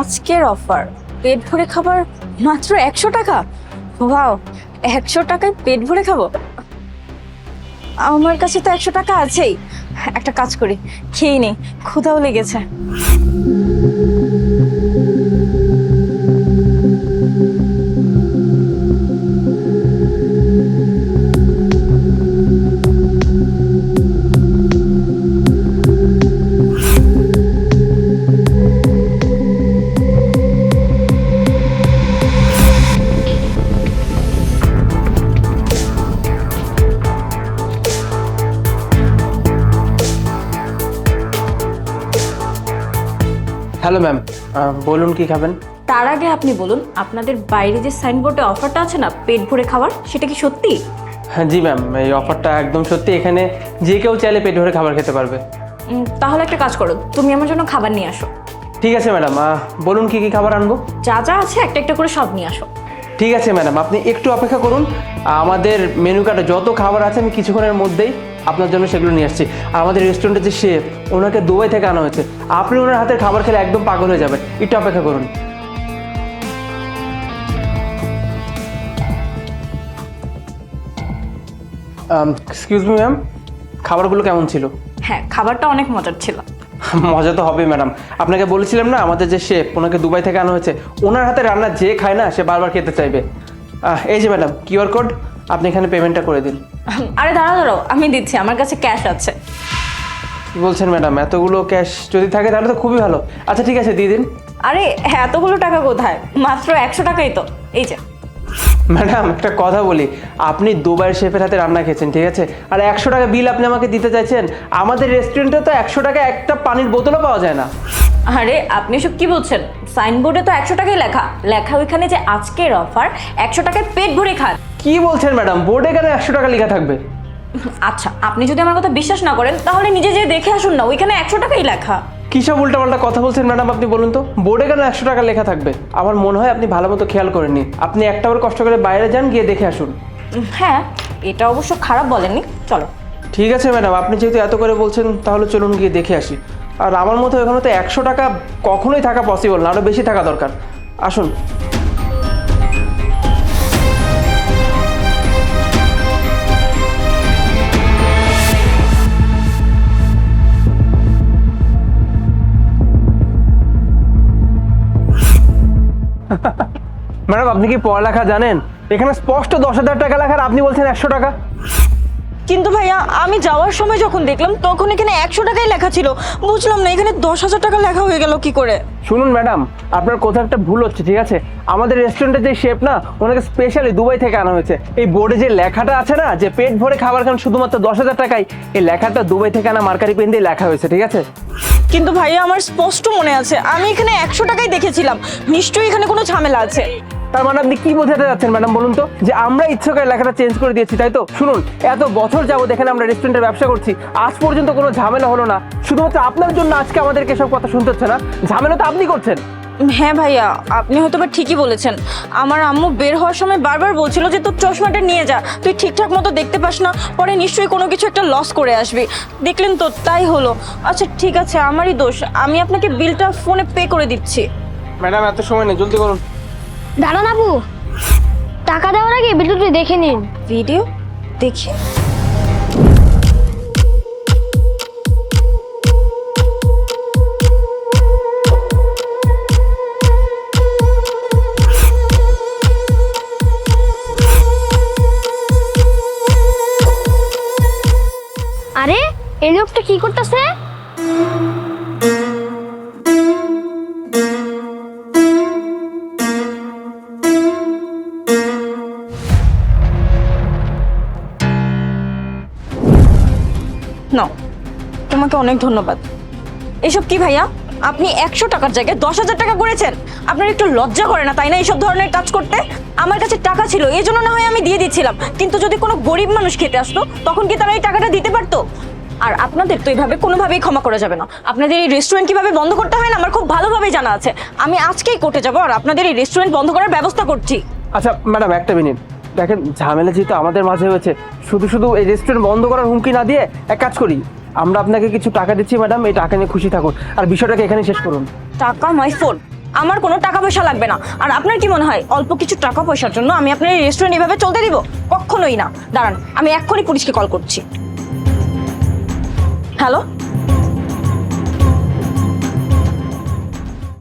আজকের অফার। পেট ভরে খাবার মাত্র একশো টাকা? ভাও একশো টাকায় পেট ভরে খাব? আমার কাছে তো একশো টাকা আছেই। একটা কাজ করি, খেয়ে নে, ক্ষুধাও লেগেছে। হ্যালো ম্যাম বলুন কি খাবেন? তার আগে আপনি বলুন আপনাদের বাইরে যে সাইনবোর্ডে অফারটা আছে না পেট ভরে খাবার সেটা কি সত্যি? হ্যাঁ জি ম্যাম এই অফারটা একদম সত্যি। এখানে যে কেউ চাইলে পেট ভরে খাবার খেতে পারবে। উম, তাহলে একটা কাজ করো তুমি আমার জন্য খাবার নিয়ে আসো। ঠিক আছে ম্যাডাম বলুন কি কি খাবার আনব? যা যা আছে একটা একটা করে সব নিয়ে আসো। ঠিক আছে ম্যাডাম আপনি একটু অপেক্ষা করুন। আমাদের মেনু কার্ডে যত খাবার আছে, আমি কিছুক্ষণের মধ্যেই আপনার জন্য সেগুলো নিয়ে আসছি। আর আমাদের রেস্টুরেন্টের যে শেফ ওনাকে দুবাই থেকে আনা হয়েছে। আপনি ওনার হাতের খাবার খেলে একদম পাগল হয়ে যাবেন। একটু অপেক্ষা করুন। এক্সকিউজ মি ম্যাম খাবারগুলো কেমন ছিল? হ্যাঁ খাবারটা অনেক মজার ছিল। মজা তো হবে ম্যাডাম। আপনাকে বলেছিলাম না আমাদের যে শেফ ওনাকে দুবাই থেকে আনা হয়েছে। ওনার হাতে রান্না যে খায় না সে বারবার খেতে চাইবে। এই যে ম্যাডাম কিউআর কোড আপনি এখানে পেমেন্টটা করে দিন। আরে দাঁড়াও দাঁড়াও আমি দিচ্ছি আমার কাছে ক্যাশ আছে। কি বলছেন ম্যাডাম এতগুলো ক্যাশ যদি থাকে তাহলে তো খুবই ভালো। আচ্ছা ঠিক আছে দিয়ে দিন। আরে এতগুলো টাকা কোথায়? মাত্র একশো টাকাই তো। এই যে। ম্যাডাম একটা কথা বলি। আপনি দুবাইয়ের শেফের হাতে রান্না খেয়েছেন ঠিক আছে? আর একশো টাকা বিল আপনি আমাকে দিতে চাইছেন। আমাদের রেস্টুরেন্টে তো একশো টাকা একটা পানির বোতলও পাওয়া যায় না। আরে আপনি সব কি বলছেন? সাইনবোর্ডে তো একশো টাকাই লেখা। লেখা ওইখানে যে আজকের অফার একশো টাকায় পেট ভরে খান। কি বলছেন ম্যাডাম? বোর্ডে কেন একশো টাকা লেখা থাকবে? আচ্ছা আপনি যদি আমার কথা বিশ্বাস না করেন তাহলে নিজে যেয়ে দেখে আসুন না ওইখানে একশো টাকাই লেখা। কী সব উল্টাপাল্টা কথা বলছেন ম্যাডাম আপনি বলুন তো? বোর্ডে কেন একশো টাকা লেখা থাকবে? আমার মনে হয় আপনি ভালো মতো খেয়াল করেননি। আপনি একটা বার কষ্ট করে বাইরে যান গিয়ে দেখে আসুন। হ্যাঁ এটা অবশ্য খারাপ বলেননি। চলো। ঠিক আছে ম্যাডাম আপনি যেহেতু এত করে বলছেন তাহলে চলুন গিয়ে দেখে আসি। আর আমার মতো এখানে তো একশো টাকা কখনোই থাকা পসিবল না আরও বেশি থাকা দরকার। আসুন। ম্যাডাম আপনি কি পড়ালেখা জানেন? এখানে স্পষ্ট দশ হাজার টাকা লেখার আপনি বলছেন একশো টাকা? কিন্তু ভাইয়া আমি যাওয়ার সময় যখন দেখলাম তখন এখানে একশো টাকাই লেখা ছিল। বুঝলাম না এখানে দশ হাজার টাকা লেখা হয়ে গেল কি করে? শুনুন ম্যাডাম আপনার কোথাও একটা ভুল হচ্ছে ঠিক আছে? আমাদের রেস্টুরেন্টের যে শেফ না ওনাকে স্পেশালি দুবাই থেকে আনা হয়েছে। এই বোর্ডে যে লেখাটা আছে না যে পেট ভরে খাবার খান শুধুমাত্র দশ হাজার টাকায় এই লেখাটা দুবাই থেকে আনা মার্কারি পেন দিয়ে লেখা হয়েছে ঠিক আছে? কিন্তু ভাইয়া, আমার স্পষ্ট মনে আছে। আমি এখানে একশো টাকাই দেখেছিলাম। নিশ্চয়ই এখানে কোনো ঝামেলা আছে। তার মানে আপনি কি বোঝাতে যাচ্ছেন, ম্যাডাম, বলুন তো? যে আমরা ইচ্ছে করে লেখাটা চেঞ্জ করে দিয়েছি, তাই তো? শুনুন, এত বছর যাব এখানে আমরা রেস্টুরেন্টের ব্যবসা করছি, আজ পর্যন্ত কোনো ঝামেলা হলো না। শুধুমাত্র আপনার জন্য আজকে আমাদেরকে সব কথা শুনতে হচ্ছে না। ঝামেলা তো আপনি করছেন। হ্যাঁ ভাইয়া আপনি হয়তো বা ঠিকই বলেছেন। আমার আম্মু বের হওয়ার সময় বারবার বলছিল যে তোর চশমাটা নিয়ে যা তুই ঠিকঠাক মতো দেখতে পাস না পরে নিশ্চয়ই কোনো কিছু একটা লস করে আসবি। দেখলেন তো তাই হলো। আচ্ছা ঠিক আছে আমারই দোষ। আমি আপনাকে বিলটা ফোনে পে করে দিচ্ছি। ম্যাডাম এত সময় নেই জলদি করুন। দাঁড়ান আপু। টাকা দেওয়ার আগে ভিডিওটি দেখে নিন। ভিডিও? দেখি। এই লোকটা কি করতেছে? তোমাকে অনেক ধন্যবাদ। এসব কি ভাইয়া? আপনি একশো টাকার জায়গায় দশ হাজার টাকা করেছেন। আপনার একটু লজ্জা করে না, তাই না এইসব ধরনের কাজ করতে? আমার কাছে টাকা ছিল, এই জন্য না হয় আমি দিয়ে দিচ্ছিলাম। কিন্তু যদি কোনো গরিব মানুষ খেতে আসতো, তখন কি তারা এই টাকাটা দিতে পারতো? আর আপনাদের তো এইভাবে কোনোভাবেই ক্ষমা করা যাবে না। আপনাদের এই রেস্টুরেন্ট কীভাবে বন্ধ করতে হয় না আমার খুব ভালোভাবেই জানা আছে। আমি আজকেই কোর্টে যাব আর আপনাদের এই রেস্টুরেন্ট বন্ধ করার ব্যবস্থা করছি। আচ্ছা ম্যাডাম একটা মিনিট দেখেন ঝামেলা যেহেতু আমাদের মাঝে হয়েছে শুধু শুধু এই রেস্টুরেন্ট বন্ধ করার হুমকি না দিয়ে এক কাজ করি আমরা আপনাকে কিছু টাকা দিচ্ছি ম্যাডাম এই টাকা নিয়ে খুশি থাকুন। আর বিষয়টাকে এখানে শেষ করুন। টাকা মাই ফোন আমার কোনো টাকা পয়সা লাগবে না। আর আপনার কি মনে হয় অল্প কিছু টাকা পয়সার জন্য আমি আপনার এই রেস্টুরেন্ট এভাবে চলতে দিব? কখনোই না। দাঁড়ান আমি এক্ষুনি পুলিশকে কল করছি। হ্যালো